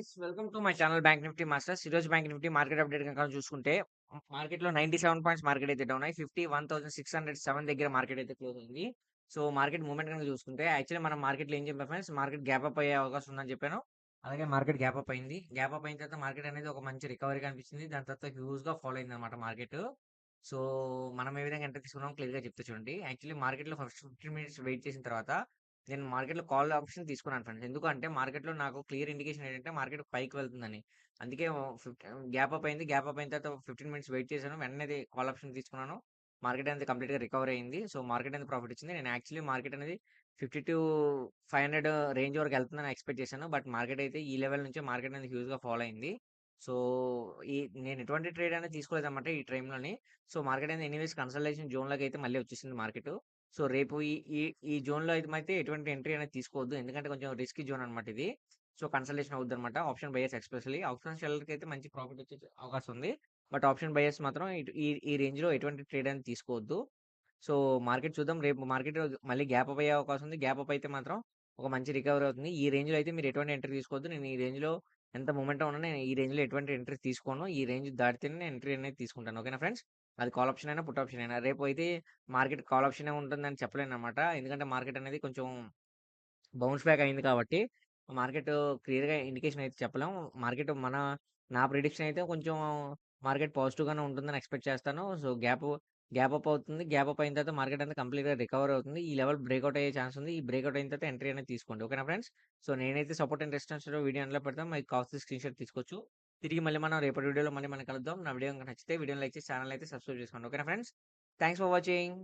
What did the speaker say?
Guys welcome to my channel bank Nifty masters ఈరోజు bank Nifty market update కనుక చూసుకుంటే మార్కెట్లో నైన్టీ సెవెన్ పాయింట్స్ మార్కెట్ అయితే down అయ్యి fifty one thousand six hundred seven దగ్గర market అయితే క్లోజ్ అయింది. సో మార్కెట్ మూమెంట్ కనుక చూసుకుంటే యాక్చువల్లీ మనం మార్కెట్లో ఏం చెప్పాం ఫ్రెండ్స్ మార్కెట్ గ్యాప్ అప్ అయ్యే అవకాశం ఉందని చెప్పాను. అలాగే మార్కెట్ గ్యాప్ అప్ అయింది. గ్యాప్ అప్ అయిన తర్వాత మార్కెట్ అనేది ఒక మంచి రికవరీ కనిపించింది. దాని తర్వాత హ్యూజ్గా ఫాలో అయింది అనమాట మార్కెట్ సో మనం ఏ విధంగా ఎంటర్ తీసుకున్నాం క్లియర్గా చెప్తే చూడండి. యాక్చువల్లీ మార్కెట్లో ఫస్ట్ ఫిఫ్టీన్ మినిట్స్ వెయిట్ చేసిన తర్వాత నేను మార్కెట్‌లో కాల్ ఆప్షన్ తీసుకున్నాను ఫ్రెండ్స్. ఎందుకంటే మార్కెట్‌లో నాకు క్లియర్ ఇండికేషన్ ఏంటంటే మార్కెట్ పైకి వెళ్తుందని. అందుకే గ్యాప్ అప్ అయింది. గ్యాప్ అప్ అయిన తర్వాత 15 మినిట్స్ వెయిట్ చేశాను. వెంటనే కాల్ ఆప్షన్ తీసుకున్నాను. మార్కెట్ అనేది కంప్లీట్‌గా రికవర్ అయింది. సో మార్కెట్ అనేది ప్రాఫిట్ ఇచ్చింది. నేను యాక్చువల్లీ మార్కెట్ అనేది 50-500 రేంజ్ వరకు వెళ్తుందని ఎక్స్‌పెక్ట్ చేశాను. బట్ మార్కెట్ అయితే ఈ లెవెల్ నుంచే మార్కెట్ అనేది హ్యూజ్‌గా ఫాలో అయింది. సో ఈ నేను ఎటువంటి ట్రేడ్ అనేది తీసుకోలేదన్నమాట ఈ టైంలోని. సో మార్కెట్ అనేది ఎనీవేస్ కన్సల్టేషన్ జోన్‌లోకి అయితే మళ్ళీ వచ్చేసింది మార్కెట్. సో రేపు ఈ ఈ ఈ జోన్‌లో అయితే ఎటువంటి ఎంట్రీ అనేది తీసుకోవద్దు. ఎందుకంటే కొంచెం రిస్క్ జోన్ అనమాట ఇది. సో కన్సల్టేషన్ అవుద్దన్నమాట. ఆప్షన్ బయర్స్ ఎక్స్పెషల్లీ ఆప్షన్ సెల్లర్‌కి అయితే మంచి ప్రాఫిట్ వచ్చే అవకాశం ఉంది. బట్ ఆప్షన్ బయర్స్ మాత్రం ఈ ఈ రేంజ్‌లో ఎటువంటి ట్రేడ్ అనేది తీసుకోవద్దు. సో మార్కెట్ చూద్దాం. రేపు మార్కెట్ మళ్ళీ గ్యాప్ అప్ అయ్యే అవకాశం ఉంది. గ్యాప్ అప్ అయితే మాత్రం ఒక మంచి రికవరీ అవుతుంది. ఈ రేంజ్‌లో అయితే మీరు ఎటువంటి ఎంట్రీ తీసుకోవద్దు. నేను ఈ రేంజ్‌లో ఎంత మూమెంట్ ఉన్నా నేను ఈ రేంజ్‌లో ఎటువంటి ఎంట్రీ తీసుకోను. ఈ రేంజ్ దాటితేనే నేను ఎంట్రీ అనేది తీసుకుంటాను. ఓకేనా ఫ్రెండ్స్? అది కాల్ ఆప్షన్ అయినా, పుట్ ఆప్షన్ అయినా. రేపు అయితే మార్కెట్ కాల్ ఆప్షనే ఉంటుందని చెప్పలేనన్నమాట. ఎందుకంటే మార్కెట్ అనేది కొంచెం బౌన్స్ బ్యాక్ అయింది కాబట్టి మార్కెట్ క్లియర్‌గా ఇండికేషన్ అయితే చెప్పలేం. మార్కెట్ మన నా ప్రిడిక్షన్ అయితే కొంచెం మార్కెట్ పాజిటివ్‌గానే ఉంటుందని ఎక్స్‌పెక్ట్ చేస్తాను. సో గ్యాప్ గ్యాప్ అప్ అవుతుంది. గ్యాప్ అప్ అయిన తర్వాత మార్కెట్ అనేది కంప్లీట్‌గా రికవర్ అవుతుంది. ఈ లెవెల్ బ్రేక్అవుట్ అయ్యే ఛాన్స్ ఉంది. ఈ బ్రేక్అవుట్ అయిన తర్వాత ఎంట్రీ అనేది తీసుకోండి. ఓకేనా ఫ్రెండ్స్? సో నేనైతే సపోర్ట్ అండ్ రెసిస్టెన్స్ వీడియో అందులో పెడతాను. మీకు కావాల్సిన స్క్రీన్‌షాట్ తీసుకోవచ్చు. తిరిగి మళ్ళీ మనం రేపటి వీడియోలో మళ్ళీ మనం కలుద్దాం. నా వీడియో నచ్చితే వీడియోని లైక్ చేసి ఛానల్ అయితే సబ్స్క్రైబ్ చేసుకోండి. ఓకేనా ఫ్రెండ్స్? Thanks for watching.